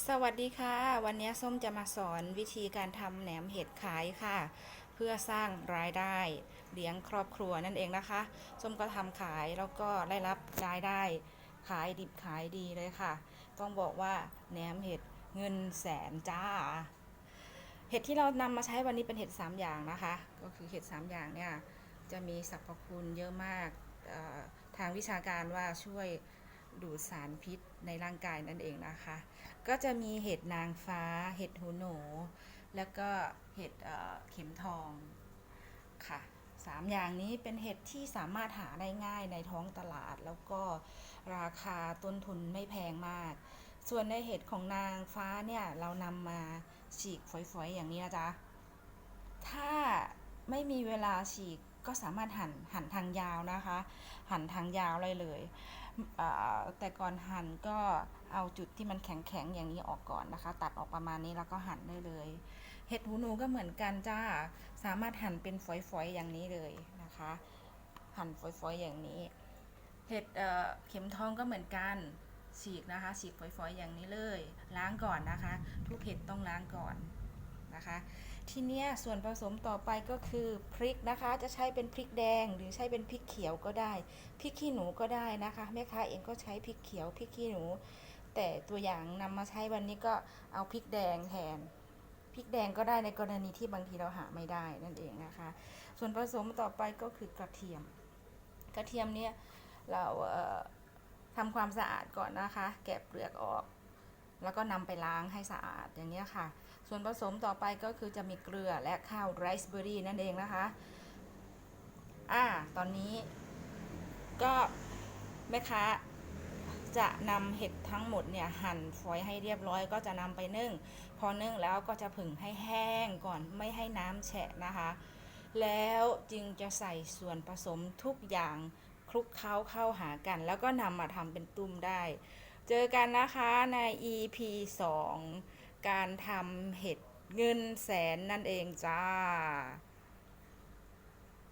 สวัสดีค่ะ วันนี้ส้มจะมาสอนวิธีการทำแหนมเห็ดขายค่ะ เพื่อสร้างรายได้เลี้ยงครอบครัวนั่นเองนะคะ ส้มก็ทำขายแล้วก็ได้รับรายได้ ขายดิบขายดีเลยค่ะ ต้องบอกว่าแหนมเห็ดเงินแสนจ้า เห็ดที่เรานำมาใช้วันนี้เป็นเห็ด3อย่างนะคะ ก็คือเห็ด3อย่างเนี่ยจะมีสรรพคุณเยอะมากทางวิชาการว่าช่วย ดูดสารพิษในร่างกายนั่นเองนะคะ ก็จะมีเห็ดนางฟ้า เห็ดหูหนู แล้วก็เห็ดเเข็มทองค่ะสามอย่างนี้เป็นเห็ดที่สามารถหาได้ง่ายในท้องตลาด แล้วก็ราคาต้นทุนไม่แพงมาก ส่วนในเห็ดของนางฟ้าเนี่ยเรานำมาฉีกฝอยๆอย่างนี้นะจ๊ะ ถ้าไม่มีเวลาฉีกก็สามารถหั่นหั่นทางยาวนะคะ หั่นทางยาวเลยเลย แต่ก่อนหั่นก็เอาจุดที่มันแข็งๆอย่างนี้ออกก่อนนะคะ ตัดออกประมาณนี้แล้วก็หั่นได้เลย เห็ดหูหนูก็เหมือนกันจ้า สามารถหั่นเป็นฝอยๆอย่างนี้เลยนะคะ หั่นฝอยๆอย่างนี้ เห็ดเเข็มทองก็เหมือนกันฉีกนะคะฉีกฝอยๆอย่างนี้เลย ล้างก่อนนะคะ ทุกเห็ดต้องล้างก่อน นะคะ ทีเนี้ยส่วนผสมต่อไปก็คือพริกนะคะ จะใช้เป็นพริกแดงหรือใช้เป็นพริกเขียวก็ได้ พริกขี้หนูก็ได้นะคะแม่ค้าเองก็ใช้พริกเขียวพริกขี้หนู แต่ตัวอย่างนำมาใช้วันนี้ก็เอาพริกแดงแทนพริกแดงก็ได้ในกรณีที่บางทีเราหาไม่ได้นั่นเองนะคะ ส่วนผสมต่อไปก็คือกระเทียม กระเทียมเนี่ยเราเอ่อทำความสะอาดก่อนนะคะ แกะเปลือกออก แล้วก็นำไปล้างให้สะอาดอย่างนี้ค่ะ ส่วนผสมต่อไปก็คือจะมีเกลือและข้าวไรซ์เบอร์รี่นั่นเองนะคะอ่าตอนนี้ก็แม่ค้าจะนำเห็ดทั้งหมดเนี่ยหั่นฝอยให้เรียบร้อยก็จะนำไปนึ่ง พอนึ่งแล้วก็จะผึ่งให้แห้งก่อนไม่ให้น้ำแฉะนะคะ แล้วจึงจะใส่ส่วนผสมทุกอย่างคลุกเคล้าเข้าหากัน แล้วก็นำมาทำเป็นตุ้มได้ เจอกันนะคะใน EP 2 การทำเห็ดเงินแสนนั่นเองจ้า